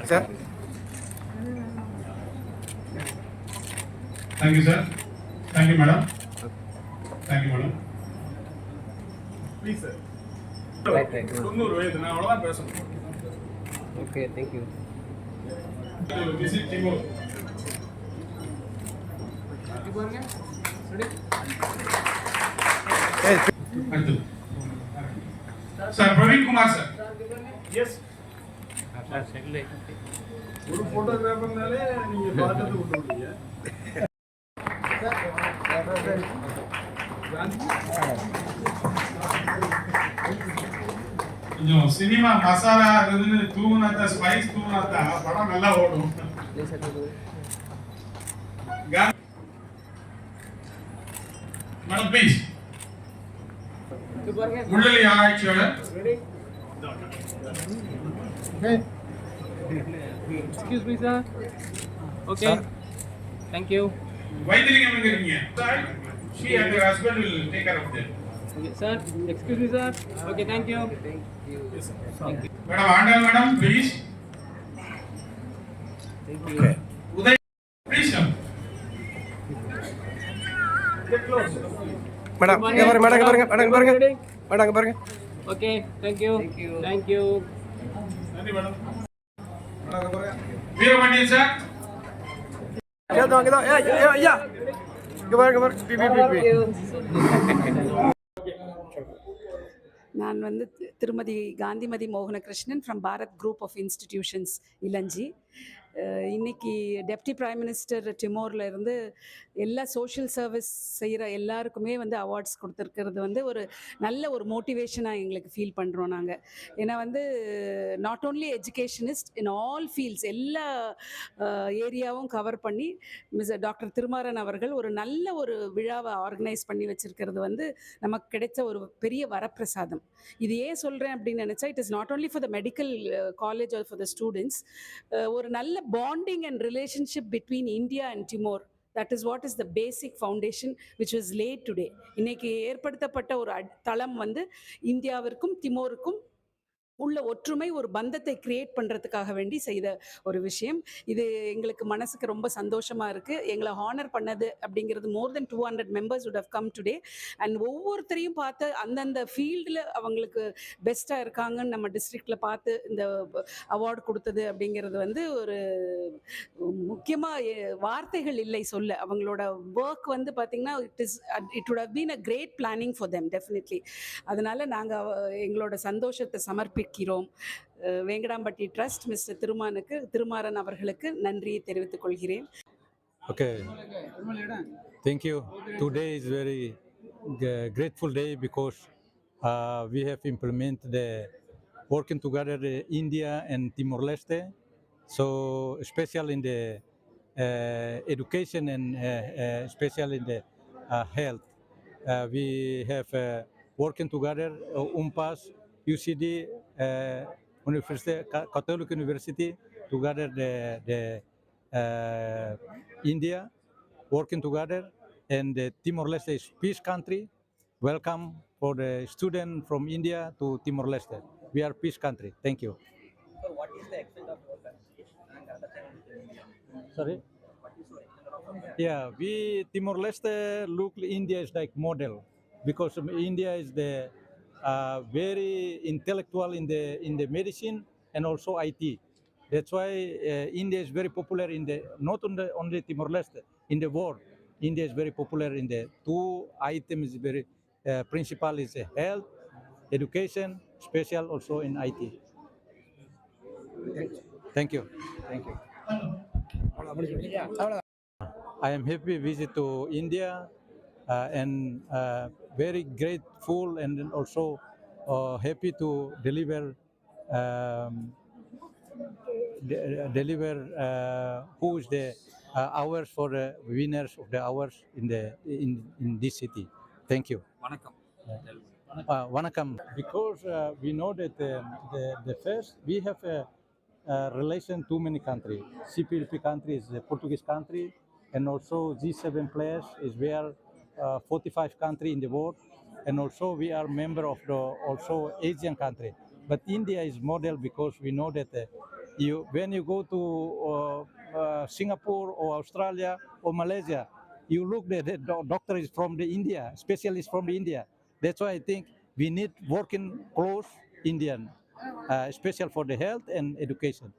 sir thank you sir thank you madam thank you madam please sir right right தொண்ணூறு வயது நான் அவ்வளோதான் பேசணும் ஓகே தேங்க்யூ விசிட் டிமோர் அடுத்தது sir Praveen Kumar sir yes ஒரு போட்டோகிராஃபர்னாலே நீங்க பார்த்தது விட்டு விட்டீங்க கொஞ்சம் சினிமா மசாலா இதுன்னு தூவுனாத்தா ஸ்பைஸ் தூவுனாத்தா படம் நல்லா ஓடும். மேடம் ப்ளீஸ் உள்ளலி ஆராய்ச்சியாளர் excuse me sir okay thank you Vaithilingam எங்க இருக்கீங்க? She and her husband will take care of them. Okay sir excuse me sir okay thank you madam Andal madam please okay Uday please come madam இங்கே பாருங்க madam இங்கே பாருங்க madam இங்கே பாருங்க. Madam இங்கே பாருங்க. Okay thank you thank you நன்றி madam sir ஏதோ ஐயா பாருங்க பாருங்க பி பி பி நான் வந்து திருமதி Gandhimathi Mohanakrishnan from Bharat group of institutions Ilanji. இன்னைக்கு டெப்டி பிரைம் மினிஸ்டர் டிமோரில் இருந்து எல்லா சோஷியல் சர்வீஸ் செய்கிற எல்லாருக்குமே வந்து அவார்ட்ஸ் கொடுத்துருக்கிறது வந்து ஒரு நல்ல ஒரு மோட்டிவேஷனாக எங்களுக்கு ஃபீல் பண்ணுறோம் நாங்கள் ஏன்னா வந்து not only educationist in all fields எல்லா ஏரியாவும் கவர் பண்ணி மிஸ் டாக்டர் திருமாறன் அவர்கள் ஒரு நல்ல ஒரு விழாவை ஆர்கனைஸ் பண்ணி வச்சுருக்கிறது வந்து நமக்கு கிடைச்ச ஒரு பெரிய வரப்பிரசாதம். இது ஏன் சொல்கிறேன் அப்படின்னு நினச்சா it is not only for the medical college or for the students ஒரு நல்ல bonding and relationship between India and Timor that is what is the basic foundation which was laid today இன்னைக்கு ஏற்படுத்தப்பட்ட ஒரு அட்- தளம் வந்து இந்தியாவிற்கும் திமோருக்கும் உள்ள ஒற்றுமை ஒரு பந்தத்தை கிரியேட் பண்ணுறதுக்காக வேண்டி செய்த ஒரு விஷயம். இது எங்களுக்கு மனசுக்கு ரொம்ப சந்தோஷமாக இருக்குது எங்களை ஹானர் பண்ணது அப்படிங்கிறது more than two hundred members would have come today and ஒவ்வொருத்தரையும் பார்த்து அந்தந்த ஃபீல்டில் அவங்களுக்கு பெஸ்ட்டாக இருக்காங்கன்னு நம்ம டிஸ்ட்ரிக்டில் பார்த்து இந்த அவார்டு கொடுத்தது அப்படிங்கிறது வந்து ஒரு முக்கியமாக வார்த்தைகள் இல்லை சொல்ல. அவங்களோட ஒர்க் வந்து பார்த்திங்கன்னா it is it would have been a great planning for them definitely அதனால் நாங்கள் எங்களோட சந்தோஷத்தை சமர்ப்பி அஹ் வேங்கடாம்பட்டி ட்ரஸ்ட் மிஸ்டர் திருமானுக்கு திருமாறன் அவர்களுக்கு நன்றியை தெரிவித்துக் கொள்கிறேன் Okay. Thank you. Today is very g- grateful day because uh, we have implemented the working together uh, India and Timor Leste. So especially in the uh, education and uh, uh, especially in the uh, health, uh, we have uh, working together uh, UMPAS, UCD, uh, University, Ca- Catholic University, together the the uh, India working together and the Timor Leste is peace country. Welcome for the student from India to Timor Leste. We are peace country. Thank you. So what is the extent of your country Sorry. Yeah, we Timor Leste look India is like model because India is the very intellectual in the in the medicine and also IT. That's why uh, India is very popular in the not on the only Timor Leste in the world. India is very popular in the two items. Very uh, principal is uh, health, education, special also in IT. Thank you. Thank you. I am happy visit to India uh, and uh, very grateful and also uh, happy to deliver um, de- deliver uh, who is the uh, hours for the winners of the hours in the in, in this city. Thank you. Uh, Wanakam. Because uh, we know that um, the, the first, we have a, a relation too many countries. CPLP country is the Portuguese country, and also G7 players is where uh, 45 country in the world, and also we are member of the also Asian country. But India is model because we know that uh, You when you go to uh, uh, Singapore or Australia or Malaysia, you look that the doctor is from the India, specialist from the India. That's why I think we need working close Indian, uh, special for the health and education.